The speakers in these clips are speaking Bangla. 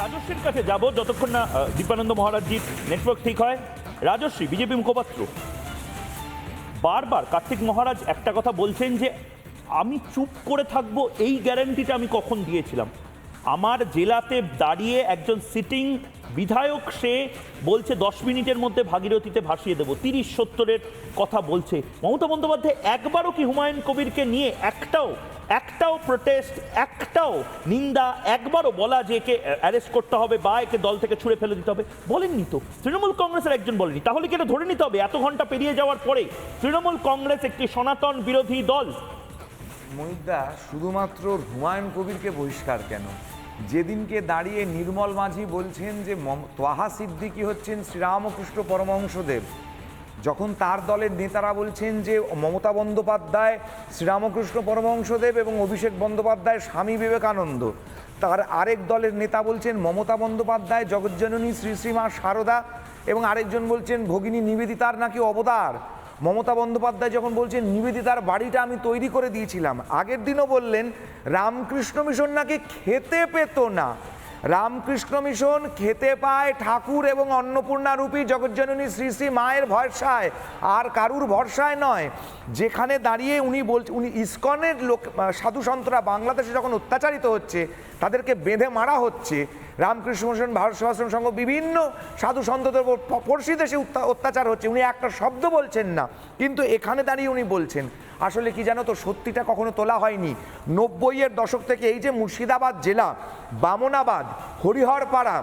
রাজস্বীর কাছে যাব যতক্ষণ না দীপানন্দ মহারাজজির নেটওয়ার্ক ঠিক হয়। রাজশ্রী, বিজেপি মুখপাত্র। বারবার কার্তিক মহারাজ একটা কথা বলছেন যে, আমি চুপ করে থাকব, এই গ্যারান্টিটা আমি কখন দিয়েছিলাম? আমার জেলাতে দাঁড়িয়ে একজন সিটিং বিধায়ক সে বলছে, দশ মিনিটের মধ্যে ভাগীরথীতে ভাসিয়ে দেবো। তিরিশ সত্তরের কথা বলছে। মমতা বন্দ্যোপাধ্যায়, একবারও কি হুমায়ুন কবিরকে নিয়ে একটাও একটাও প্রোটেস্ট একটাও নিন্দা, একবারও বলা যে একে অ্যারেস্ট করতে হবে বা একে দল থেকে ছুঁড়ে ফেলে দিতে হবে, বলেননি তো। তৃণমূল কংগ্রেসের একজন বলেনি। তাহলে কি এটা ধরে নিতে হবে? এত ঘণ্টা পেরিয়ে যাওয়ার পরে তৃণমূল কংগ্রেস একটি সনাতন বিরোধী দল? মহিদা শুধুমাত্র হুমায়ুন কবিরকে বহিষ্কার কেন? যেদিনকে দাঁড়িয়ে নির্মল মাঝি বলছেন যে ত্বাহা সিদ্দিকী হচ্ছেন শ্রীরামকৃষ্ণ পরমহংসদেব, যখন তার দলের নেতারা বলছেন যে মমতা বন্দ্যোপাধ্যায় শ্রীরামকৃষ্ণ পরমহংসদেব এবং অভিষেক বন্দ্যোপাধ্যায় স্বামী বিবেকানন্দ, তার আরেক দলের নেতা বলছেন মমতা বন্দ্যোপাধ্যায়, জগজ্জননী শ্রী শ্রীমা শারদা এবং আরেকজন বলছেন ভগিনী নিবেদিতার নাকি অবতার। মমতা বন্দ্যোপাধ্যায় যখন বলছেন নিবেদিতার বাড়িটা আমি তৈরি করে দিয়েছিলাম। আগের দিনও বললেন, রামকৃষ্ণ মিশন নাকি খেতে পেত না। রামকৃষ্ণ মিশন খেতে পায় ঠাকুর এবং অন্নপূর্ণা রূপী জগজ্জননী শ্রী শ্রী মায়ের ভরসায়। আর কারুর ভরসায় নয়। যেখানে দাঁড়িয়ে উনি বল, উনি ইস্কনের লোক সাধু সন্তরা বাংলাদেশে যখন অত্যাচারিত হচ্ছে, তাদেরকে বেঁধে মারা হচ্ছে, রামকৃষ্ণ মিশন, ভারত সেবাশ্রম সংঘ, বিভিন্ন সাধু সন্তদের পড়শি দেশে অত্যাচার হচ্ছে। উনি একটা শব্দ বলছেন না। কিন্তু এখানে দাঁড়িয়ে উনি বলছেন আসলে কি জানো তো, সত্যিটা কখনো তোলা হয়নি। নব্বইয়ের দশক থেকে এই যে মুর্শিদাবাদ জেলা, বামনাবাদ, হরিহরপাড়া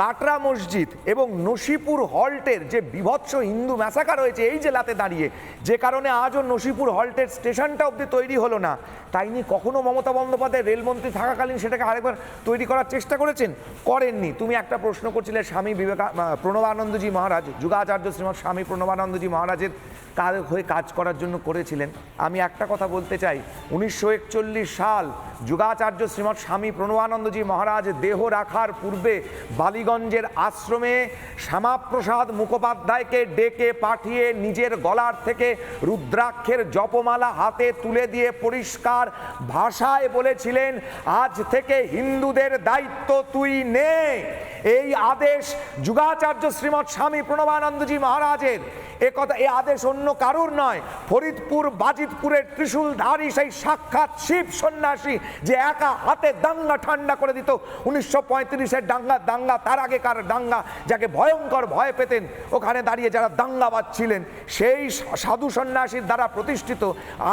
কাটরা মসজিদ এবং নসিপুর হল্টের যে বিভৎস হিন্দু ম্যাসাকার হয়েছে এই জেলাতে দাঁড়িয়ে, যে কারণে আজও নসিপুর হল্টের স্টেশনটা অবধি তৈরি হলো না। তাই নিয়ে কখনো মমতা বন্দ্যোপাধ্যায় রেলমন্ত্রী থাকাকালীন সেটাকে আরেকবার তৈরি করার চেষ্টা করেছেন? করেননি। তুমি একটা প্রশ্ন করছিলে স্বামী বিবেকা প্রণবানন্দজি মহারাজ, যুগাচার্য শ্রীমৎ স্বামী প্রণবানন্দজি মহারাজের কার হয়ে কাজ করার জন্য করেছিলেন। আমি একটা কথা বলতে চাই, উনিশশো একচল্লিশ সাল যুগাচার্য শ্রীমৎ স্বামী প্রণবানন্দজি মহারাজ দেহ রাখার পূর্বে বালিগঞ্জের আশ্রমে শ্যামাপ্রসাদ মুখোপাধ্যায়কে ডেকে পাঠিয়ে নিজের গলার থেকে রুদ্রাক্ষের জপমালা হাতে তুলে দিয়ে পরিষ্কার ভাষায় বলেছিলেন, আজ থেকে হিন্দুদের দায়িত্ব তুই নে। এই আদেশ যুগাচার্য শ্রীমৎ স্বামী প্রণবানন্দজি মহারাজের। এ কথা এই আদেশ অন্য কারুর নয়। ফরিদপুর, বাজিতপুরের ত্রিশূলধারী সেই সাক্ষাৎ শিব সন্ন্যাসী যে একা হাতে দাঙ্গা ঠান্ডা করে দিত। উনিশশো পঁয়ত্রিশের দাঙ্গা দাঙ্গা তার আগেকার দাঙ্গা যাকে ভয়ঙ্কর ভয় পেতেন। ওখানে দাঁড়িয়ে যারা দাঙ্গাবাদ ছিলেন সেই সাধু সন্ন্যাসীর দ্বারা প্রতিষ্ঠিত।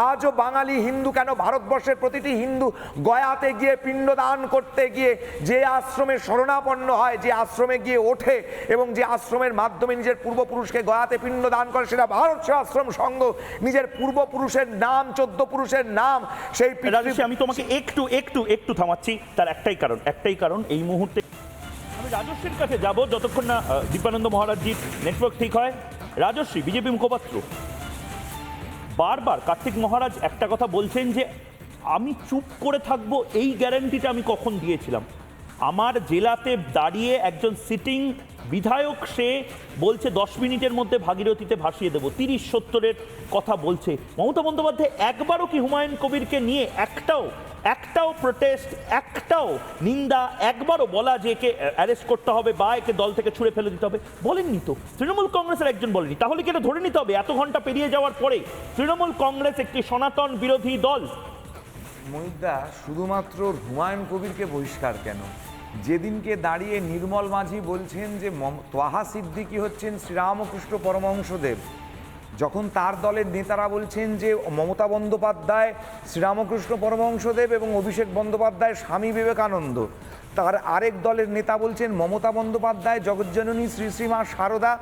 আজও বাঙালি হিন্দু কেন? ভারতবর্ষের প্রতিটি হিন্দু গয়াতে গিয়ে পিণ্ডদান করতে গিয়ে যে আশ্রমে শরণাপন্ন হয় যে আশ্রমে গিয়ে ওঠে এবং যে আশ্রমের মাধ্যমে নিজের পূর্বপুরুষকে গয়াতে পিণ্ড দান করে সেটা ভারত সে আশ্রম সংঘ। নিজের পূর্বপুরুষের নাম চোদ্দ পুরুষের নাম সেই আমি তোমাকে একটু একটু একটু থামাচ্ছি। তার একটাই কারণ একটাই কারণ এই মুহূর্তে আমি রাজশ্রীর কাছে যাব যতক্ষণ না দীপানন্দ মহারাজজির নেটওয়ার্ক ঠিক হয়। রাজশ্রী, বিজেপি মুখপাত্র, বারবার কার্তিক মহারাজ একটা কথা বলছেন যে, আমি চুপ করে থাকব, এই গ্যারান্টিটা আমি কখন দিয়েছিলাম? আমার জেলাতে দাঁড়িয়ে একজন সিটিং বিধায়ক সে বলছে, দশ মিনিটের মধ্যে ভাগীরথীতে ভাসিয়ে দেবো। তিরিশ সত্তরের কথা বলছে। মমতা বন্দ্যোপাধ্যায়, একবারও কি হুমায়ুন কবিরকে নিয়ে একটাও একটাও প্রোটেস্ট একটাও নিন্দা, একবারও বলা যে একে অ্যারেস্ট করতে হবে বা একে দল থেকে ছুঁড়ে ফেলে দিতে হবে, বলেননি তো। তৃণমূল কংগ্রেসের একজন বলেনি তাহলে কি এটা ধরে নিতে হবে? এত ঘণ্টা পেরিয়ে যাওয়ার পরে তৃণমূল কংগ্রেস একটি সনাতন বিরোধী দল মহিদা শুধুমাত্র হুমায়ুন কবিরকে বহিষ্কার কেন? যেদিনকে দাঁড়িয়ে নির্মল মাঝি বলছেন যে ত্বাহা সিদ্দিকী হচ্ছেন শ্রীরামকৃষ্ণ পরমহংসদেব, যখন তার দলের নেতারা বলছেন যে মমতা বন্দ্যোপাধ্যায় শ্রীরামকৃষ্ণ পরমহংসদেব এবং অভিষেক বন্দ্যোপাধ্যায় স্বামী বিবেকানন্দ, তার আরেক দলের নেতা বলছেন মমতা বন্দ্যোপাধ্যায়, জগজ্জননী শ্রী শ্রীমা শারদা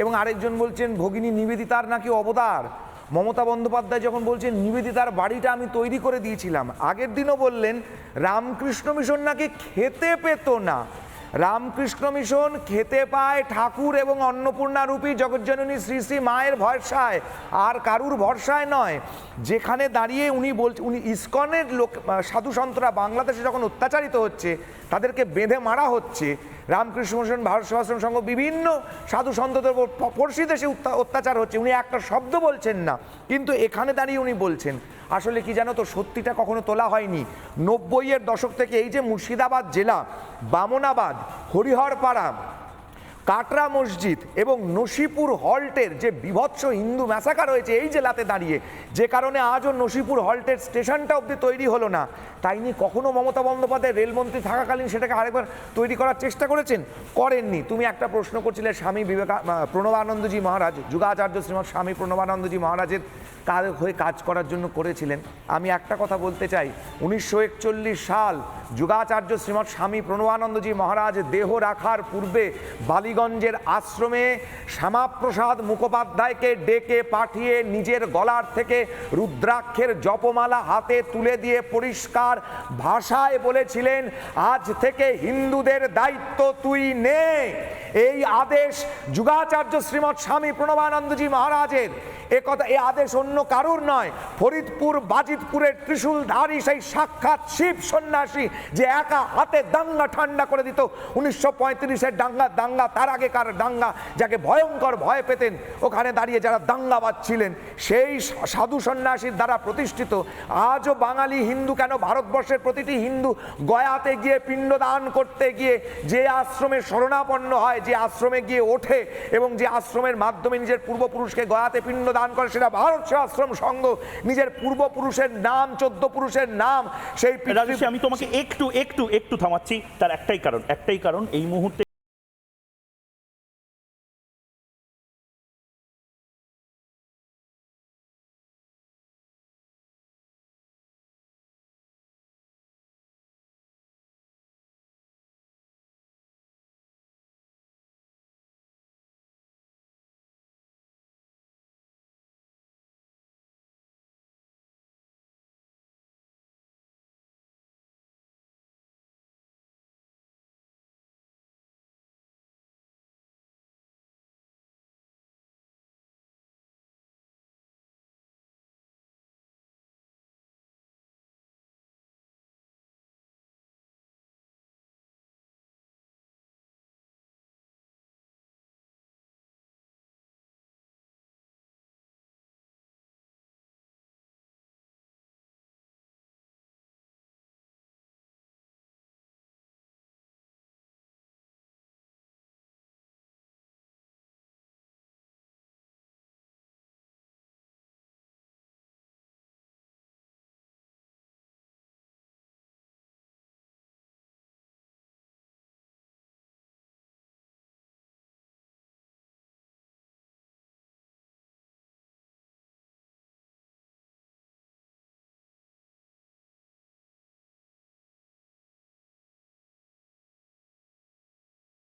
এবং আরেকজন বলছেন ভগিনী নিবেদিতার নাকি অবতার। মমতা বন্দ্যোপাধ্যায় যখন বলছেন নিবেদিতার বাড়িটা আমি তৈরি করে দিয়েছিলাম। আগের দিনও বললেন, রামকৃষ্ণ মিশন নাকি খেতে পেত না। রামকৃষ্ণ মিশন খেতে পায় ঠাকুর এবং অন্নপূর্ণা রূপী জগজ্জননী শ্রী শ্রী মায়ের ভরসায়। আর কারুর ভরসায় নয়। যেখানে দাঁড়িয়ে উনি বলছেন উনি ইস্কনের লোক সাধু সন্তরা বাংলাদেশে যখন অত্যাচারিত হচ্ছে, তাদেরকে বেঁধে মারা হচ্ছে, রামকৃষ্ণ মিশন, ভারত সেবাশ্রম সংঘ বিভিন্ন সাধু সন্তদের উপর পড়শি দেশে অত্যাচার হচ্ছে। উনি একটা শব্দ বলছেন না, কিন্তু এখানে দাঁড়িয়ে উনি বলছেন, আসলে কি জানো তো, সত্যিটা কখনো তোলা হয়নি। নব্বইয়ের দশক থেকে এই যে মুর্শিদাবাদ জেলা, বামনাবাদ হরিহরপাড়া কাটরা মসজিদ এবং নসিপুর হল্টের যে বিভৎস হিন্দু ম্যাসাকার হয়েছে এই জেলাতে দাঁড়িয়ে, যে কারণে আজও নসিপুর হল্টের স্টেশনটা অবধি তৈরি হলো না। তাই নিয়ে কখনো মমতা বন্দ্যোপাধ্যায় রেলমন্ত্রী থাকাকালীন সেটাকে আরেকবার তৈরি করার চেষ্টা করেছেন? করেননি। তুমি একটা প্রশ্ন করছিলে স্বামী বিবেকা প্রণবানন্দজি মহারাজ, যুগাচার্য শ্রীমৎ স্বামী প্রণবানন্দজি মহারাজের কাজ হয়ে কাজ করার জন্য করেছিলেন। আমি একটা কথা বলতে চাই, উনিশশো একচল্লিশ সাল যুগাচার্য শ্রীমৎ স্বামী প্রণবানন্দজি মহারাজ দেহ রাখার পূর্বে বালিগঞ্জের আশ্রমে শ্যামাপ্রসাদ মুখোপাধ্যায়কে ডেকে পাঠিয়ে নিজের গলার থেকে রুদ্রাক্ষের জপমালা হাতে তুলে দিয়ে পরিষ্কার ভাষায় বলেছিলেন, আজ থেকে হিন্দুদের দায়িত্ব তুই নে। এই আদেশ যুগাচার্য শ্রীমৎ স্বামী প্রণবানন্দজি মহারাজের। এ কথা এই আদেশ অন্য কারুর নয়। ফরিদপুর, বাজিতপুরের ত্রিশূলধারী সেই সাক্ষাৎ শিব সন্ন্যাসী যে একা হাতে দাঙ্গা ঠান্ডা করে দিত। উনিশশো পঁয়ত্রিশের দাঙ্গা দাঙ্গা তার আগেকার দাঙ্গা, যাকে ভয়ঙ্কর ভয় পেতেন। ওখানে দাঁড়িয়ে যারা দাঙ্গাবাদ ছিলেন, সেই সাধু সন্ন্যাসীর দ্বারা প্রতিষ্ঠিত। আজও বাঙালি হিন্দু কেন? ভারতবর্ষের প্রতিটি হিন্দু গয়াতে গিয়ে পিণ্ডদান করতে গিয়ে যে আশ্রমে শরণাপন্ন হয়, যে আশ্রমে গিয়ে ওঠে এবং যে আশ্রমের মাধ্যমে নিজের পূর্বপুরুষকে গয়াতে পিণ্ডদান করে সেটা ভারত সেবাশ্রম সংঘ, নিজের পূর্বপুরুষের নাম, চোদ্দ পুরুষের নাম, সেই আমি তোমাকে একটু একটু একটু থামাচ্ছি, তার একটাই কারণ একটাই কারণ, এই মুহূর্তে